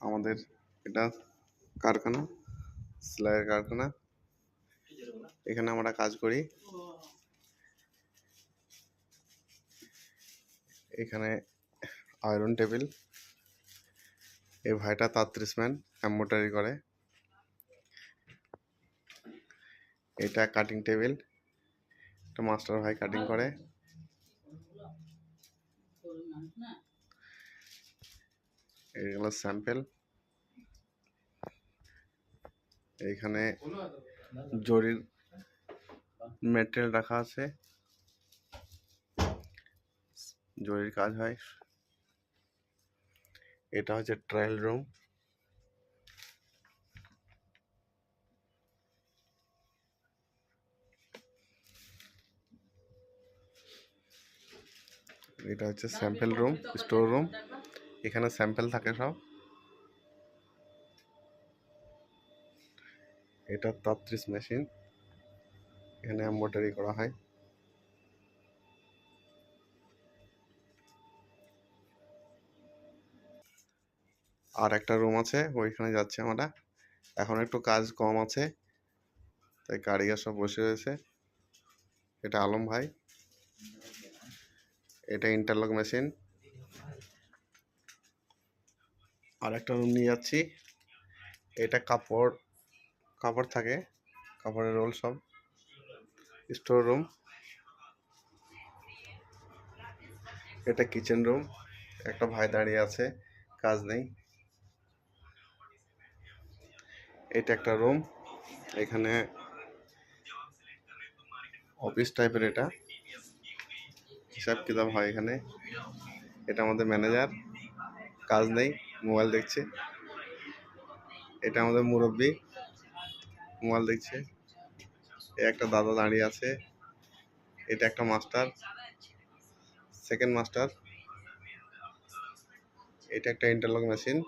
আমাদের এটা কারখানা, সেলাইয়ের কারখানা। এখানে আমরা কাজ করি। এখানে আয়রন টেবিল। এই ভাইটা তাত্রিশ ম্যান এম্বোটারি করে। এটা কাটিং টেবিল মাস্টার ভাই কাটিং করে। এগুলো স্যাম্পেল এইখানে জরির মেটেরিয়াল রাখা আছে। জরির কাজ হয়। এটা হচ্ছে ট্রায়াল রুম এটা হচ্ছে স্যাম্পেল রুম স্টোর রুম এখানে স্যাম্পেল থাকে সব। এটা তাত্রিশ মেশিন এখানে এম্ব্রয়ডারি করা হয়। আর একটা রুম আছে, ওইখানে যাচ্ছে আমরা। এখন একটু কাজ কম আছে, তাই কারিগর সব বসে রয়েছে। এটা আলম ভাই। এটা ইন্টারলক মেশিন আর একটা রুম নিয়ে যাচ্ছি। এটা কাপড় কাপড় থাকে, কাপড়ের রোল সব। স্টোর রুম এটা কিচেন রুম একটা ভাই দাঁড়িয়ে আছে, কাজ নেই। এটা একটা রুম এখানে অফিস টাইপের এটা। হিসাব কিতাব হয় এখানে। এটা আমাদের ম্যানেজার কাজ নেই। মোবাইল দেখছে। এটা আমাদের মুরব্বী। মোবাইল দেখছে। এ একটা দাদা দাঁড়িয়ে আছে। এটা একটা মাস্টার। Second master. এটা একটা ইন্টারলক মেশিন